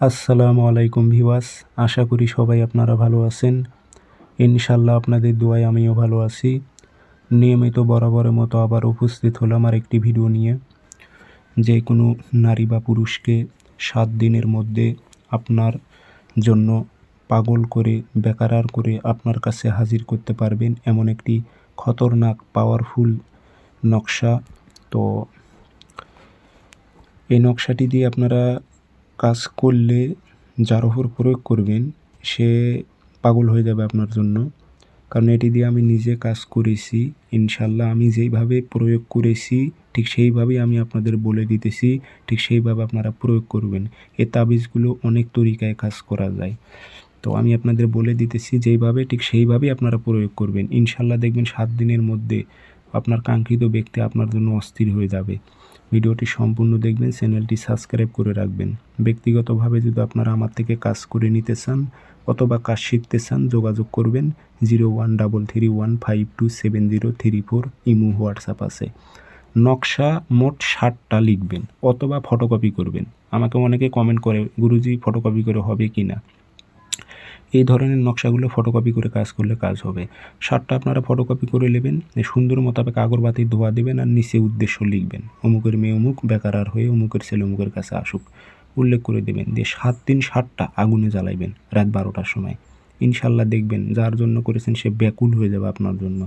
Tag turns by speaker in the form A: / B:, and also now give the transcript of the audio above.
A: আসসালামু আলাইকুম ভিওয়াস আশা করি সবাই আপনারা ভালো আছেন। ইনশাল্লাহ আপনাদের দোয়ায় আমিও ভালো আছি। নিয়মিত বরাবরের মতো আবার উপস্থিত হলাম আর একটি ভিডিও নিয়ে। যে কোনো নারী বা পুরুষকে সাত দিনের মধ্যে আপনার জন্য পাগল করে, বেকারার করে আপনার কাছে হাজির করতে পারবেন এমন একটি খতরনাক পাওয়ারফুল নকশা। তো এই নকশাটি দিয়ে আপনারা কাজ করলে যার ওপর প্রয়োগ করবেন, সে পাগল হয়ে যাবে আপনার জন্য। কারণ এটি দিয়ে আমি নিজে কাজ করেছি ইনশাল্লাহ আমি যেইভাবে প্রয়োগ করেছি, ঠিক সেইভাবেই আমি আপনাদের বলে দিতেছি, ঠিক সেইভাবে আপনারা প্রয়োগ করবেন। এ তাবিজগুলো অনেক তরিকায় কাজ করা যায়। তো আমি আপনাদের বলে দিতেছি, যেইভাবে ঠিক সেইভাবেই আপনারা প্রয়োগ করবেন। ইনশাল্লাহ দেখবেন সাত দিনের মধ্যে আপনার কাঙ্ক্ষিত ব্যক্তি আপনার জন্য অস্থির হয়ে যাবে। ভিডিওটি সম্পূর্ণ দেখবেন, চ্যানেলটি সাবস্ক্রাইব করে রাখবেন। ব্যক্তিগতভাবে যদি আপনারা আমার থেকে কাজ করে নিতে চান অথবা কাজ শিখতে চান, যোগাযোগ করবেন zero one double three one five two seven zero three four imo WhatsApp আছে। নকশা মোট ষাটটা লিখবেন অথবা ফটোকপি করবেন। আমাকে অনেকে কমেন্ট করে, গুরুজি, ফটোকপি করে হবে কি না এই ধরনের নকশাগুলো ফটোকপি করে কাজ করলে কাজ হবে। শার্টটা আপনারা ফটোকপি করে নেবেন সুন্দর মোতাবেক আগরবাতি, ধোয়া দেবেন আর নিচে উদ্দেশ্য লিখবেন। অমুকের মেয়ে অমুক, বেকার আর হয়ে অমুকের ছেলে অমুকের কাছে আসুক। উল্লেখ করে দেবেন দিয়ে সাত দিন সাতটা আগুনে জ্বালাইবেন রাত বারোটার সময়। ইনশাল্লাহ দেখবেন যার জন্য করেছেন সে ব্যাকুল হয়ে যাবে আপনার জন্য।